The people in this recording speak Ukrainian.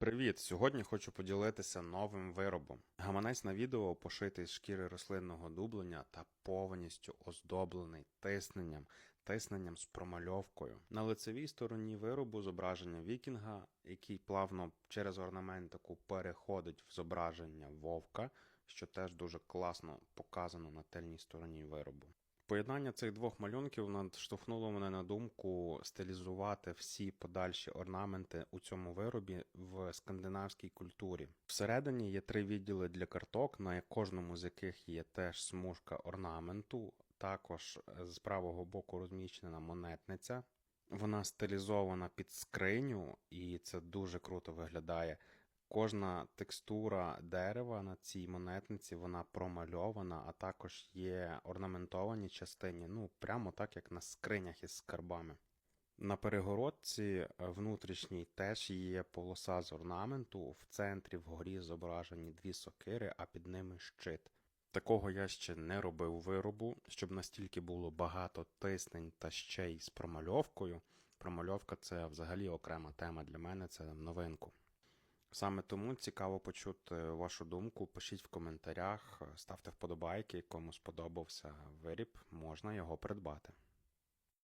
Привіт! Сьогодні хочу поділитися новим виробом. Гаманець на відео пошитий з шкіри рослинного дублення та повністю оздоблений тисненням, тисненням з промальовкою. На лицевій стороні виробу зображення вікінга, який плавно через орнаментику переходить в зображення вовка, що теж дуже класно показано на тильній стороні виробу. Поєднання цих двох малюнків надштовхнуло мене на думку стилізувати всі подальші орнаменти у цьому виробі в скандинавській культурі. Всередині є три відділи для карток, на кожному з яких є теж смужка орнаменту. Також з правого боку розміщена монетниця. Вона стилізована під скриню, і це дуже круто виглядає. Кожна текстура дерева на цій монетниці вона промальована, а також є орнаментовані частині, ну прямо так як на скринях із скарбами. На перегородці е, внутрішній теж є полоса з орнаменту. В центрі вгорі зображені дві сокири, а під ними щит. Такого я ще не робив виробу, щоб настільки було багато тиснень та ще й з промальовкою. Промальовка це взагалі окрема тема для мене, це новинку. Саме тому цікаво почути вашу думку. Пишіть в коментарях, ставте вподобайки, кому сподобався виріб, можна його придбати.